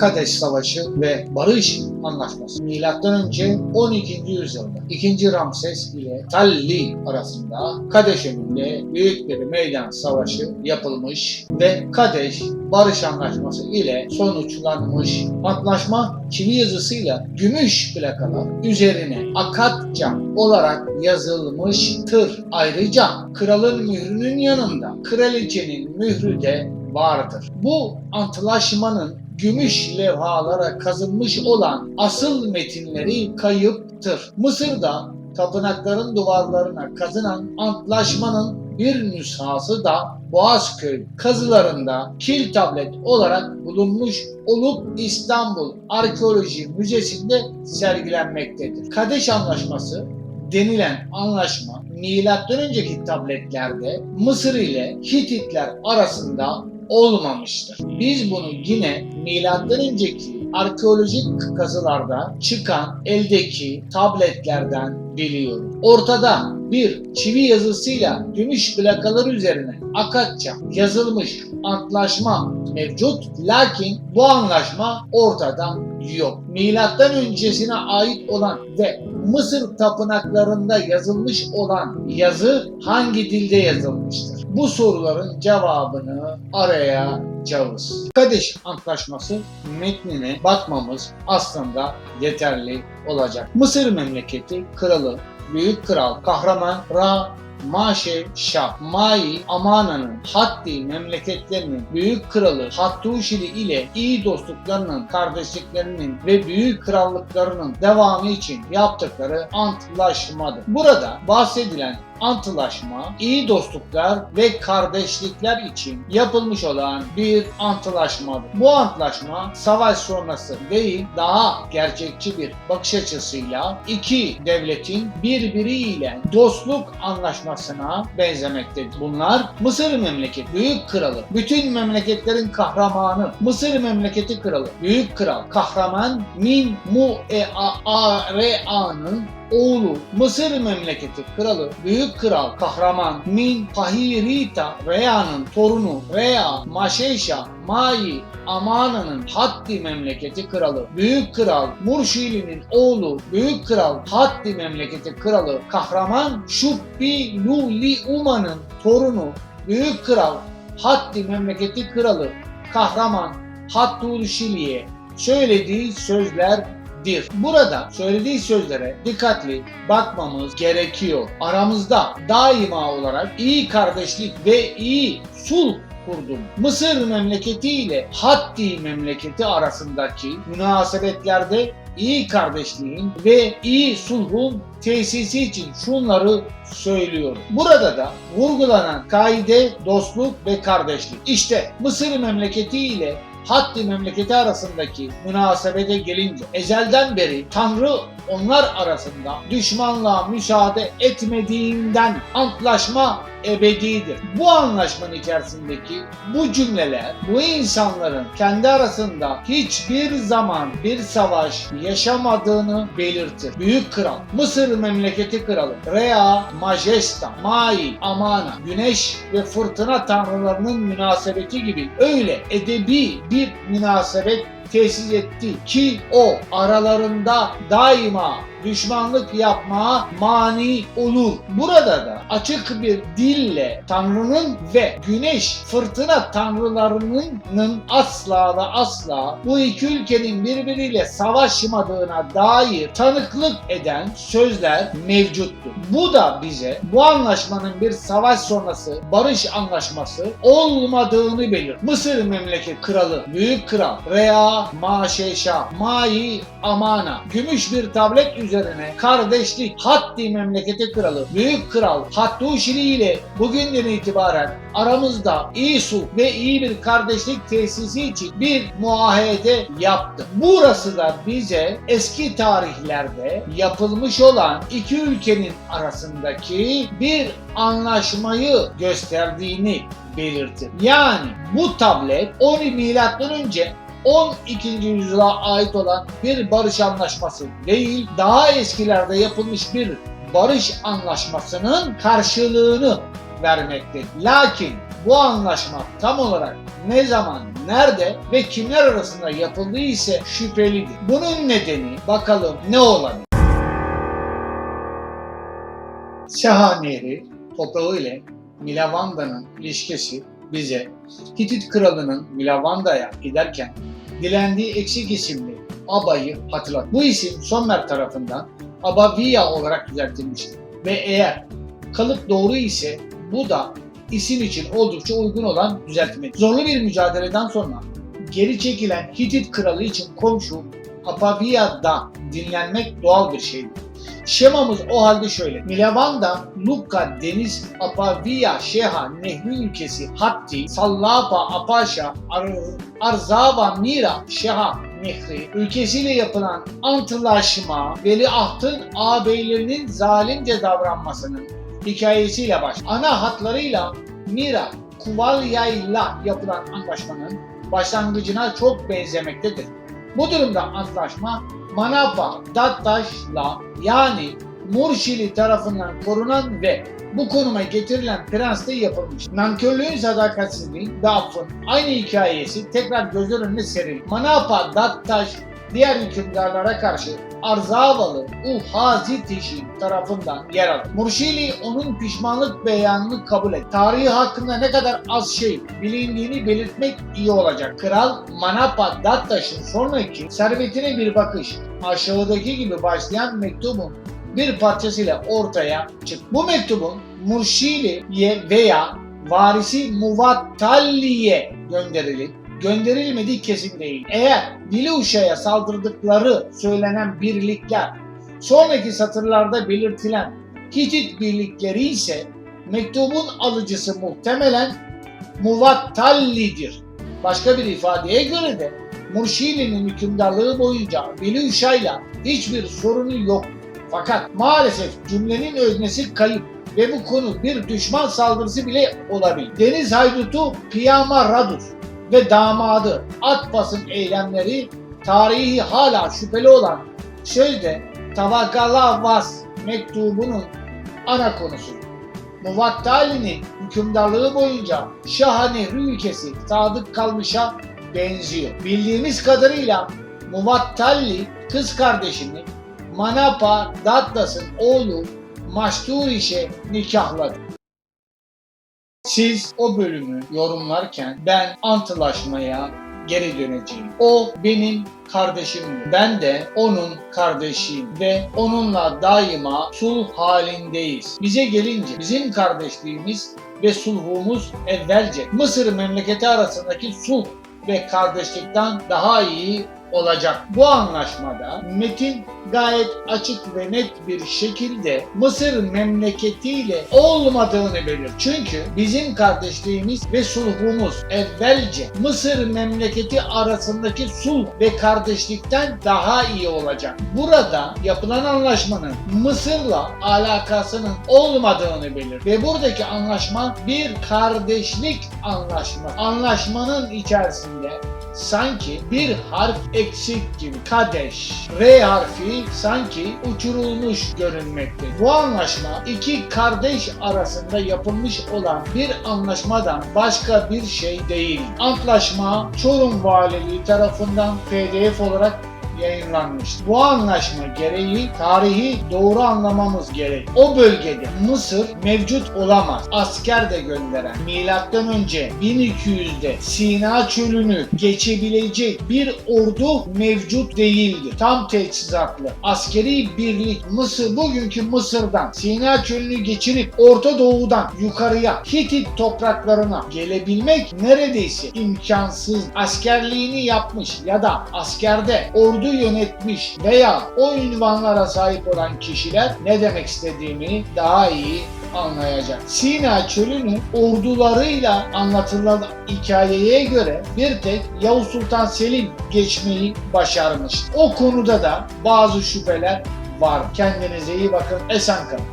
Kadeş Savaşı ve Barış Anlaşması. Önce 12. yüzyılda 2. Ramses ile Talli arasında Kadeş önünde büyük bir meydan savaşı yapılmış ve Kadeş Barış Anlaşması ile sonuçlanmış. Antlaşma çivi yazısıyla gümüş plakalar üzerine Akatça olarak yazılmıştır. Ayrıca kralın mührünün yanında kraliçenin mührü de vardır. Bu antlaşmanın gümüş levhalara kazınmış olan asıl metinleri kayıptır. Mısır'da tapınakların duvarlarına kazınan antlaşmanın bir nüshası da Boğazköy kazılarında kil tablet olarak bulunmuş olup İstanbul Arkeoloji Müzesi'nde sergilenmektedir. Kadeş Anlaşması denilen anlaşma önceki tabletlerde Mısır ile Hititler arasında olmamıştır. Biz bunu yine milattan önceki arkeolojik kazılarda çıkan eldeki tabletlerden biliyoruz. Ortada bir çivi yazısıyla gümüş plakalar üzerine Akatça yazılmış antlaşma mevcut. Lakin bu anlaşma ortada yok. Milattan öncesine ait olan ve Mısır tapınaklarında yazılmış olan yazı hangi dilde yazılmıştır? Bu soruların cevabını arayacağız. Kadeş Antlaşması metnine bakmamız aslında yeterli olacak. Mısır memleketi kralı, büyük kral, kahraman Ra Maşe Şah, Mai Amana'nın Hatti memleketlerinin büyük kralı Hattuşili ile iyi dostluklarının, kardeşliklerinin ve büyük krallıklarının devamı için yaptıkları antlaşmadır. Burada bahsedilen antlaşma iyi dostluklar ve kardeşlikler için yapılmış olan bir antlaşmadır. Bu antlaşma savaş sonrası değil daha gerçekçi bir bakış açısıyla iki devletin birbiriyle dostluk anlaşmasına benzemektedir. Bunlar Mısır memleketi büyük kralı, bütün memleketlerin kahramanı, Mısır memleketi kralı, büyük kral, kahraman Min Mu E A A Re A'nın oğlu Mısır memleketi kralı büyük kral kahraman Min Pahirita Rea'nın torunu Rea Maşeşa Mai Amana'nın Hatti memleketi kralı büyük kral Murşili'nin oğlu büyük kral Hatti memleketi kralı kahraman Şubbi Luli Uma'nın torunu büyük kral Hatti memleketi kralı kahraman Hattul Şili'ye söylediği sözler dir. Burada söylediği sözlere dikkatli bakmamız gerekiyor. Aramızda daima olarak iyi kardeşlik ve iyi sulh kurdum. Mısır memleketi ile Hatti memleketi arasındaki münasebetlerde iyi kardeşliğin ve iyi sulhun tesisi için şunları söylüyorum. Burada da vurgulanan kaide dostluk ve kardeşlik. İşte Mısır memleketi ile Hatti memleketi arasındaki münasebete gelince ezelden beri Tanrı onlar arasında düşmanlığa müsaade etmediğinden antlaşma ebedidir. Bu anlaşmanın içerisindeki bu cümleler bu insanların kendi arasında hiçbir zaman bir savaş yaşamadığını belirtir. Büyük kral, Mısır memleketi kralı, Rea Majesta, Mai, Amana, güneş ve fırtına tanrılarının münasebeti gibi öyle edebi bir münasebet tesis etti ki o aralarında daima düşmanlık yapmaya mani olur. Burada da açık bir dille Tanrı'nın ve güneş fırtına tanrılarının asla ve asla bu iki ülkenin birbiriyle savaşmadığına dair tanıklık eden sözler mevcuttur. Bu da bize bu anlaşmanın bir savaş sonrası barış anlaşması olmadığını belirtir. Mısır memleket kralı, büyük kral Rea Maşeşa Mai Amana gümüş bir tablet üzerine kardeşlik Hatti memleketi kralı Büyük Kral Hattuşili ile bugünden itibaren aramızda iyi sulh ve iyi bir kardeşlik tesisi için bir muahede yaptı. Burası da bize eski tarihlerde yapılmış olan iki ülkenin arasındaki bir anlaşmayı gösterdiğini belirtir. Yani bu tablet 10 milattan önce 12. yüzyıla ait olan bir barış anlaşması değil, daha eskilerde yapılmış bir barış anlaşmasının karşılığını vermektedir. Lakin bu anlaşma tam olarak ne zaman, nerede ve kimler arasında yapıldığı ise şüphelidir. Bunun nedeni bakalım ne olabilir? Seha Nehri toprağı ile Milavanda'nın ilişkisi bize Hitit kralının Milavanda'ya giderken dilendiği eksik isimli Aba'yı hatırlat. Bu isim Sommer tarafından Abaviya olarak düzeltilmiştir. Ve eğer kalıp doğru ise bu da isim için oldukça uygun olan düzeltme. Zorlu bir mücadeleden sonra geri çekilen Hitit kralı için komşu Apaviya'da dinlenmek doğal bir şeydi. Şemamız o halde şöyle. Milavanda, Lukka, Deniz, Apavia, Şeha, Nehri ülkesi, Hatti, Sallapa, Apaşa, Ar Arzava, Mira, Şeha, Nehri ülkesiyle yapılan antlaşma Veliahtın ağabeylerinin zalimce davranmasının hikayesiyle baş. Ana hatlarıyla Mira, Kuvalya'yla yapılan anlaşmanın başlangıcına çok benzemektedir. Bu durumda antlaşma Manapa Dattaş'la yani Murşili tarafından korunan ve bu konuma getirilen prensle yapılmış. Nankörlüğün sadakatsizliğin ve affın aynı hikayesi tekrar gözler önüne serildi. Manapa Dattaş diğer hükümdarlara karşı Arzavalı Uhazitişi tarafından yer aldı. Murşili onun pişmanlık beyanını kabul etti. Tarihi hakkında ne kadar az şey bilindiğini belirtmek iyi olacak. Kral Manapa Dattaş'ın sonraki servetine bir bakış aşağıdaki gibi başlayan mektubun bir parçasıyla ortaya çıktı. Bu mektubun Murşili'ye veya varisi Muvattalli'ye gönderilip gönderilmediği kesin değil. Eğer Diluşa'ya saldırdıkları söylenen birlikler sonraki satırlarda belirtilen Hitit birlikleri ise mektubun alıcısı muhtemelen Muvattalli'dir. Başka bir ifadeye göre de Murşili'nin hükümdarlığı boyunca Biluşa'yla hiçbir sorunu yok. Fakat maalesef cümlenin öznesi kayıp ve bu konu bir düşman saldırısı bile olabilir. Deniz haydutu Piyama Radus ve damadı Atpas'ın eylemleri tarihi hala şüpheli olan sözde Tavagalavas mektubunun ana konusu. Muvattali'nin hükümdarlığı boyunca Şah Nehri ülkesi sadık kalmışa benziyor. Bildiğimiz kadarıyla Muvattalli kız kardeşini Manapa Dattas'ın oğlu Maşturiş'e nikahladı. Siz o bölümü yorumlarken ben antlaşmaya geri döneceğim. O benim kardeşimdi. Ben de onun kardeşiyim ve onunla daima sulh halindeyiz. Bize gelince bizim kardeşliğimiz ve sulhumuz evvelce Mısır memleketi arasındaki sulh ve kardeşlikten daha iyi olacak. Bu anlaşmada metin gayet açık ve net bir şekilde Mısır memleketiyle olmadığını belir. Çünkü bizim kardeşliğimiz ve sulhumuz evvelce Mısır memleketi arasındaki sulh ve kardeşlikten daha iyi olacak. Burada yapılan anlaşmanın Mısır'la alakasının olmadığını belir. Ve buradaki anlaşma bir kardeşlik anlaşması. Anlaşmanın içerisinde sanki bir harf eksik gibi. Kadeş. R harfi sanki uçurulmuş görünmekte. Bu anlaşma iki kardeş arasında yapılmış olan bir anlaşmadan başka bir şey değil. Antlaşma Çorum Valiliği tarafından PDF olarak yayınlanmıştır. Bu anlaşma gereği tarihi doğru anlamamız gerek. O bölgede Mısır mevcut olamaz. Asker de gönderen milattan önce 1200'de Sina çölünü geçebilecek bir ordu mevcut değildir. Tam teçhizatlı. Askeri birlik Mısır bugünkü Mısır'dan Sina çölünü geçirip Orta Doğu'dan yukarıya Hitit topraklarına gelebilmek neredeyse imkansız. Askerliğini yapmış ya da askerde ordu yönetmiş veya o ünvanlara sahip olan kişiler ne demek istediğimi daha iyi anlayacak. Sina çölünü ordularıyla anlatılan hikayeye göre bir tek Yavuz Sultan Selim geçmeyi başarmış. O konuda da bazı şüpheler var. Kendinize iyi bakın. Esen kalın.